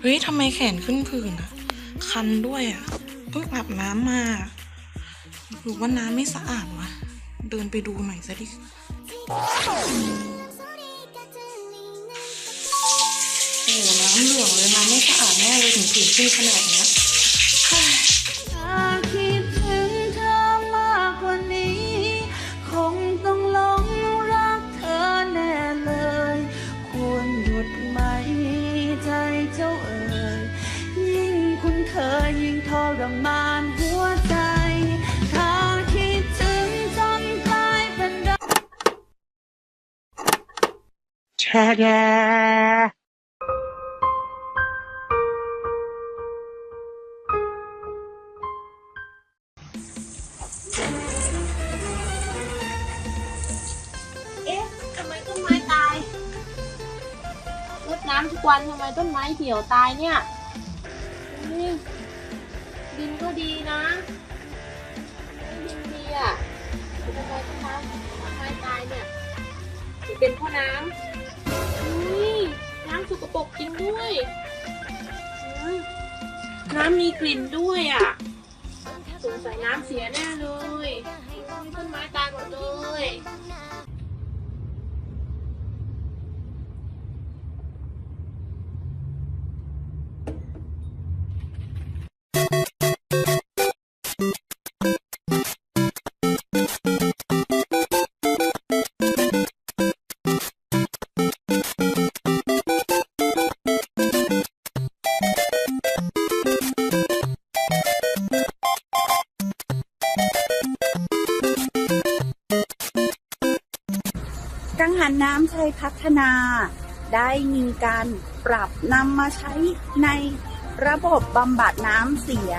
เฮ้ยทำไมแขนขึ้นผื่นอะคันด้วยอะเพิ่งอาบน้ำมาหรือว่าน้ำไม่สะอาดวะเดินไปดูหน่อยซะดิโอ้น้ำเหลืองเลยน้ำไม่สะอาดแน่เลยถึงผื่นขึ้นขนาดเนี้ ใจเจ้าเอ่ยยิ่งคุณเคยยิ่งทรมานหัวใจ ถ้าคิดถึงจนกลายเป็นรักเำทุกวันทำไมต้นไม้เหี่ยวตายเนี่ยนี่ดินก็ดีนะดินดีอะทำไมต้นไม้ต้นไม้ตายเนี่ยหรือเป็นเพราะน้ำนี่น้ำสกปรกจริงด้วย น้ำมีกลิ่นด้วยอะสงสัยน้ำเสียแน่เลยต้นไม้ตายหมดเลย กังหันน้ำชัยพัฒนา ได้มีการปรับนำมาใช้ในระบบบำบัดน้ำเสีย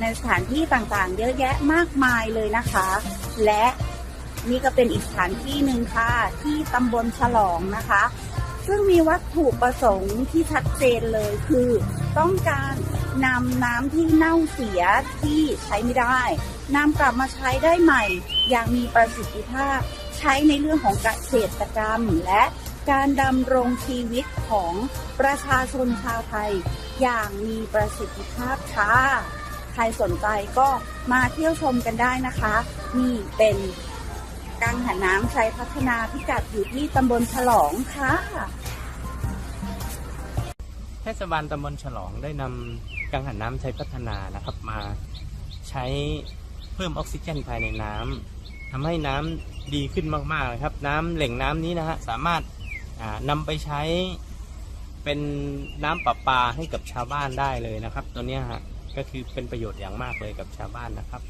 ในสถานที่ต่างๆ เยอะแยะมากมายเลยนะคะ และนี่ก็เป็นอีกสถานที่หนึ่งค่ะ ที่ตำบลฉลองนะคะ ซึ่งมีวัตถุประสงค์ที่ชัดเจนเลยคือ ต้องการนำน้ำที่เน่าเสียที่ใช้ไม่ได้นำกลับมาใช้ได้ใหม่ อย่างมีประสิทธิภาพ ใช้ในเรื่องของเกษตรกรรม และการดำรงชีวิตของประชาชนชาวไทย อย่างมีประสิทธิภาพค่ะใครสนใจก็มาเที่ยวชมกันได้นะคะ นี่เป็นกังหันน้ำใชัยพัฒนาพิกัดอยู่ที่ตำบลฉลองค่ะ เทศบาลตำบลฉลองได้นำกังหันน้ำใช้พัฒนานะครับมาใช้เพิ่มออกซิเจนภายในน้ำทำให้น้ำดีขึ้นมากๆนะครับ น้ำแหล่งน้ำนี้นะฮะสามารถานำไปใช้เป็นน้ำประปาให้กับชาวบ้านได้เลยนะครับ ตัวนี้ฮะก็คือเป็นประโยชน์อย่างมากเลยกับชาวบ้านนะครับ